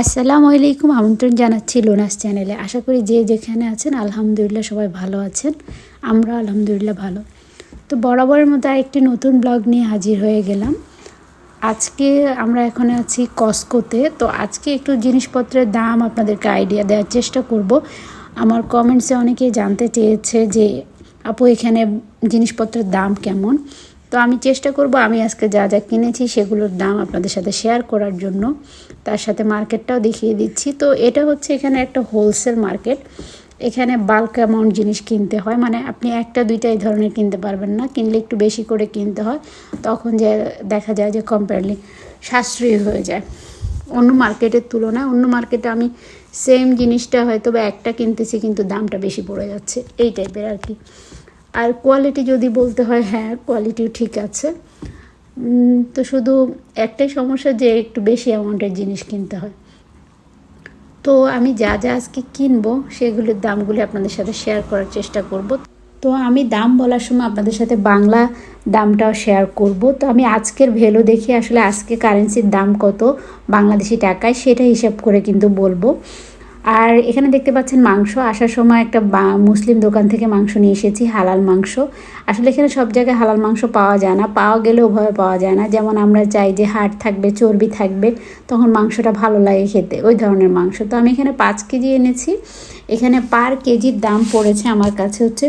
আসসালামু আলাইকুম, আমন্ত্রণ জানাচ্ছি লোনাস চ্যানেলে। আশা করি যে যেখানে আছেন, আলহামদুলিল্লাহ সবাই ভালো আছেন। আমরা আলহামদুলিল্লাহ ভালো। তো বরাবরের মতো একটি নতুন ব্লগ নিয়ে হাজির হয়ে গেলাম। আজকে আমরা এখন আছি কস্কোতে। তো আজকে একটু জিনিসপত্রের দাম আপনাদেরকে আইডিয়া দেওয়ার চেষ্টা করব। আমার কমেন্টসে অনেকেই জানতে চেয়েছে যে, আপু, এখানে জিনিসপত্রের দাম কেমন? তো আমি চেষ্টা করব আমি আজকে যা যা কিনেছি সেগুলোর দাম আপনাদের সাথে শেয়ার করার জন্য। তার সাথে মার্কেটটাও দেখিয়ে দিচ্ছি। তো এটা হচ্ছে এখানে একটা হোলসেল মার্কেট এখানে বাল্ক অ্যামাউন্ট জিনিস কিনতে হয়। মানে আপনি একটা, দুইটা এই ধরনের কিনতে পারবেন না। কিনলে একটু বেশি করে কিনতে হয়। তখন যে দেখা যায় যে কম্পেয়ারলি সাশ্রয়ী হয়ে যায়। অন্য মার্কেটের তুলনায় অন্য মার্কেটে আমি সেম জিনিসটা হয়তো বা একটা কিনতেছি কিন্তু দামটা বেশি পড়ে যাচ্ছে। এই টাইপের আর কি। আর কোয়ালিটি যদি বলতে হয় হ্যাঁ কোয়ালিটিও ঠিক আছে। তো শুধু একটাই সমস্যা যে একটু বেশি অ্যামাউন্টের জিনিস কিনতে হয়। তো আমি যা যা আজকে কিনবো, সেগুলোর দামগুলি আপনাদের সাথে শেয়ার করার চেষ্টা করব। তো আমি দাম বলার সময় আপনাদের সাথে বাংলা দামটাও শেয়ার করব। তো আমি আজকের ভ্যালু দেখি, আসলে আজকে কারেন্সির দাম কত, বাংলাদেশি টাকায়, সেটা হিসাব করে কিন্তু বলব। আর এখানে দেখতে পাচ্ছেন মাংস। আসার সময় একটা মুসলিম দোকান থেকে মাংস নিয়ে এসেছি, হালাল মাংস। আসলে এখানে সব জায়গায় হালাল মাংস পাওয়া যায় না, পাওয়া গেলেও ভয় পাওয়া যায় না। যেমন আমরা চাই যে হাড় থাকবে, চর্বি থাকবে, তখন মাংসটা ভালো লাগে খেতে, ওই ধরনের মাংস। তো আমি এখানে পাঁচ কেজি এনেছি। এখানে পার কেজির দাম পড়েছে আমার কাছে হচ্ছে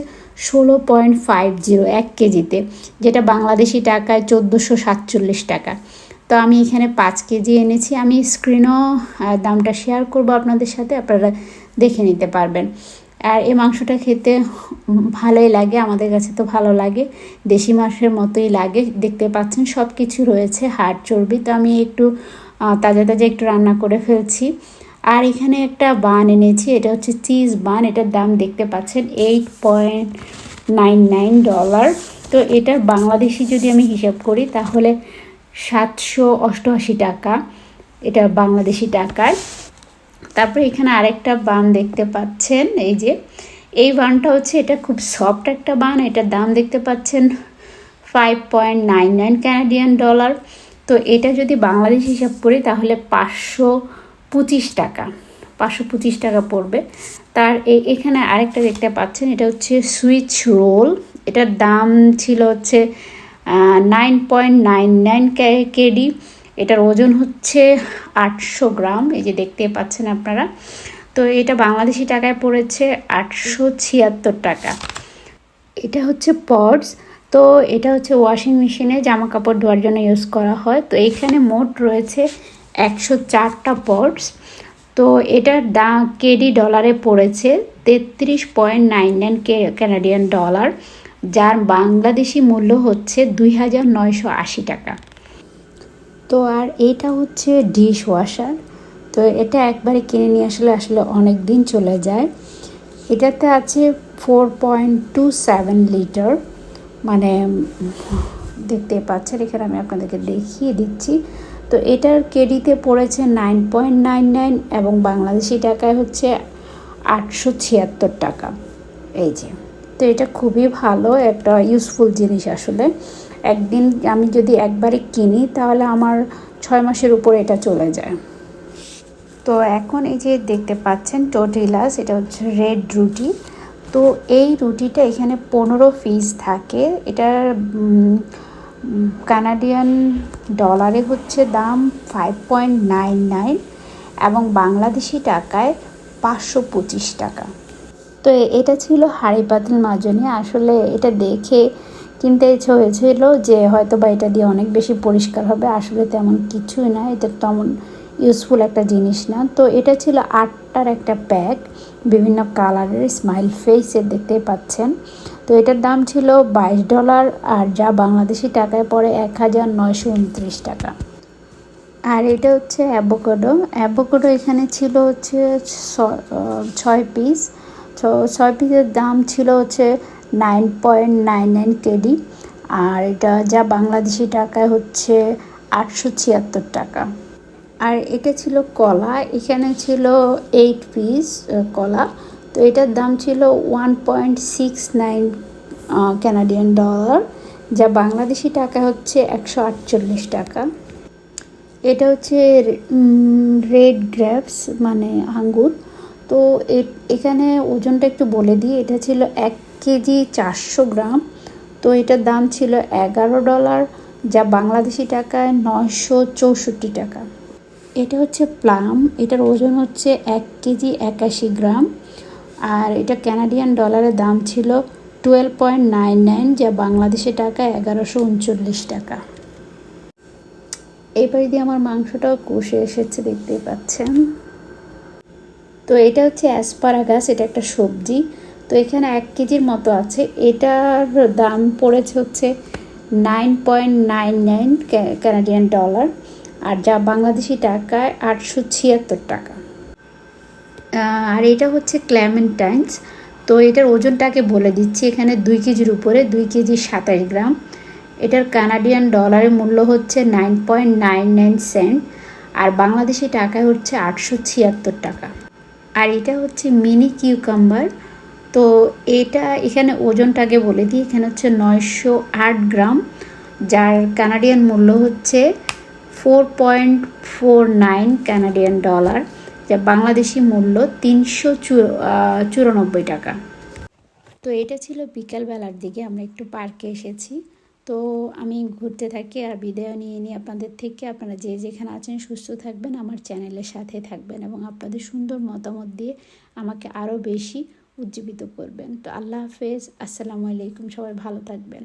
ষোলো পয়েন্ট ফাইভ জিরো এক কেজিতে, যেটা বাংলাদেশি টাকায় চোদ্দোশো সাতচল্লিশ টাকা। তো আমি এখানে পাঁচ কেজি এনেছি। আমি স্ক্রিনও দামটা শেয়ার করব আপনাদের সাথে, আপনারা দেখে নিতে পারবেন। আর এই মাংসটা খেতে ভালোই লাগে, আমাদের কাছে তো ভালো লাগে। দেশি মাংসের মতোই লাগে, দেখতে পাচ্ছেন সব কিছু রয়েছে, হাড় চর্বি। তো আমি একটু তাজা তাজা একটু রান্না করে ফেলছি। আর এখানে একটা বান এনেছি, এটা হচ্ছে চিজ বান, এটার দাম দেখতে পাচ্ছেন eight point nine nine dollar তো এটার বাংলাদেশি যদি আমি হিসাব করি, তাহলে সাতশো অষ্টআশি টাকা। এটা বাংলাদেশি টাকায় তারপরে এখানে আরেকটা বান দেখতে পাচ্ছেন, এই যে। এই বানটা হচ্ছে, এটা খুব সফট একটা বান। এটার দাম দেখতে পাচ্ছেন five point nine nine Canadian dollar তো এটা যদি বাংলাদেশ হিসাব করি, তাহলে পাঁচশো পঁচিশ টাকা, পাঁচশো পঁচিশ টাকা পড়বে। তার এখানে আরেকটা দেখতে পাচ্ছেন, এটা হচ্ছে সুইচ রোল। এটার দাম ছিল হচ্ছে nine point nine nine KD. এটার ওজন হচ্ছে আটশো গ্রাম, এই যে দেখতে পাচ্ছেন আপনারা। তো এটা বাংলাদেশি টাকায় পড়েছে আটশো ছিয়াত্তর টাকা। এটা হচ্ছে পডস। তো এটা হচ্ছে ওয়াশিং মেশিনে জামা কাপড় ধোয়ার জন্য ইউজ করা হয়। তো এখানে মোট রয়েছে একশো চারটা পডস। তো এটার দা, কেডি ডলারে পড়েছে তেত্রিশ পয়েন্ট নাইন নাইন কে ক্যানাডিয়ান ডলার যার বাংলাদেশি মূল্য হচ্ছে দুই হাজার নয়শো আশি টাকা। তো আর এইটা হচ্ছে ডিশ ওয়াশার তো এটা একবারে কিনে নিয়ে আসলে আসলে অনেক দিন চলে যায়। এটাতে আছে four point two seven litre মানে দেখতে পাচ্ছেন, এখানে আমি আপনাদেরকে দেখিয়ে দিচ্ছি। তো এটার কেডিতে পড়েছে নাইন পয়েন্ট নাইন নাইন এবং বাংলাদেশি টাকায় হচ্ছে আটশো ছিয়াত্তর টাকা। এই যে। তো এটা খুবই ভালো, একটা ইউজফুল জিনিস আসলে। একদিন আমি যদি একবারে কিনি, তাহলে আমার ছয় মাসের উপরে এটা চলে যায়। তো এখন এই যে দেখতে পাচ্ছেন টোটিলাস এটা হচ্ছে রেড রুটি। তো এই রুটিটা এখানে পনেরো পিস থাকে। এটার কানাডিয়ান ডলারে হচ্ছে দাম ফাইভ পয়েন্ট নাইন নাইন এবং বাংলাদেশি টাকায় পাঁচশো পঁচিশ টাকা। তো এটা ছিল হাঁড়ি পাতিল মাজনি। আসলে এটা দেখে কিনতে ইচ্ছে হয়েছিল যে হয়তো বা এটা দিয়ে অনেক বেশি পরিষ্কার হবে। আসলে তেমন কিছুই না, এটা তেমন ইউজফুল একটা জিনিস না। তো এটা ছিল আটটার একটা প্যাক, বিভিন্ন কালারের স্মাইল ফেসের দেখতেই পাচ্ছেন। তো এটার দাম ছিল বাইশ ডলার আর যা বাংলাদেশি টাকায় পড়ে এক হাজার নয়শো উনত্রিশ টাকা। আর এটা হচ্ছে অ্যাভোকাডো। অ্যাভোকাডো এখানে ছিল হচ্ছে ছয় পিস ছয় পিসের দাম ছিল হচ্ছে nine point nine nine KD. আর এটা যা বাংলাদেশি টাকায় হচ্ছে আটশো ছিয়াত্তর টাকা। আর এটা ছিল কলা, এখানে ছিল এইট পিস কলা। তো এটার দাম ছিল one point six nine Canadian dollar যা বাংলাদেশি টাকা হচ্ছে একশো আটচল্লিশ টাকা। এটা হচ্ছে রেড গ্র্যাপস মানে আঙ্গুর। তো এখানে ওজনটা একটু বলে দিই। এটা ছিল এক কেজি চারশো গ্রাম। তো এটার দাম ছিল এগারো ডলার, যা বাংলাদেশি টাকায় নয়শো চৌষট্টি টাকা। এটা হচ্ছে প্লাম। এটার ওজন হচ্ছে এক কেজি একাশি গ্রাম। আর এটা কানাডিয়ান ডলারের দাম ছিল টুয়েলভ পয়েন্ট নাইন নাইন, যা বাংলাদেশি টাকা এগারোশো উনচল্লিশ টাকা। পাশ দিয়ে আমার মাংসটাও কষে এসেছে, দেখতেই পাচ্ছেন। তো এটা হচ্ছে অ্যাসপারাগাস এটা একটা সবজি। তো এখানে এক কেজির মতো আছে। এটার দাম পড়েছে হচ্ছে nine point nine nine Canadian dollar আর যা বাংলাদেশি টাকায় আটশো ছিয়াত্তর টাকা। আর এটা হচ্ছে ক্ল্যামেন্টাইন্স তো এটার ওজনটাকে বলে দিচ্ছি। এখানে দুই কেজির উপরে দুই কেজি সাতাশ গ্রাম। এটার কানাডিয়ান ডলারের মূল্য হচ্ছে nine point nine nine cent আর বাংলাদেশি টাকায় হচ্ছে আটশো ছিয়াত্তর টাকা। আর এটা হচ্ছে মিনি কিউকাম্বার। তো এটা এখানে ওজনটাকে বলে দিই, এখানে হচ্ছে নয়শো আট গ্রাম, যার কানাডিয়ান মূল্য হচ্ছে four point four nine Canadian dollar, যা বাংলাদেশি মূল্য তিনশো চুরানব্বই টাকা। তো এটা ছিল বিকালবেলার দিকে, আমরা একটু পার্কে এসেছি। তো আমি ঘুরতে থাকি আর বিদায় নিয়ে নিই আপনাদের থেকে। আপনারা যে যেখানে আছেন সুস্থ থাকবেন, আমার চ্যানেলের সাথে থাকবেন এবং আপনাদের সুন্দর মতামত দিয়ে আমাকে আরও বেশি উজ্জীবিত করবেন। তো আল্লাহ হাফেজ, আসসালামু আলাইকুম, সবাই ভালো থাকবেন।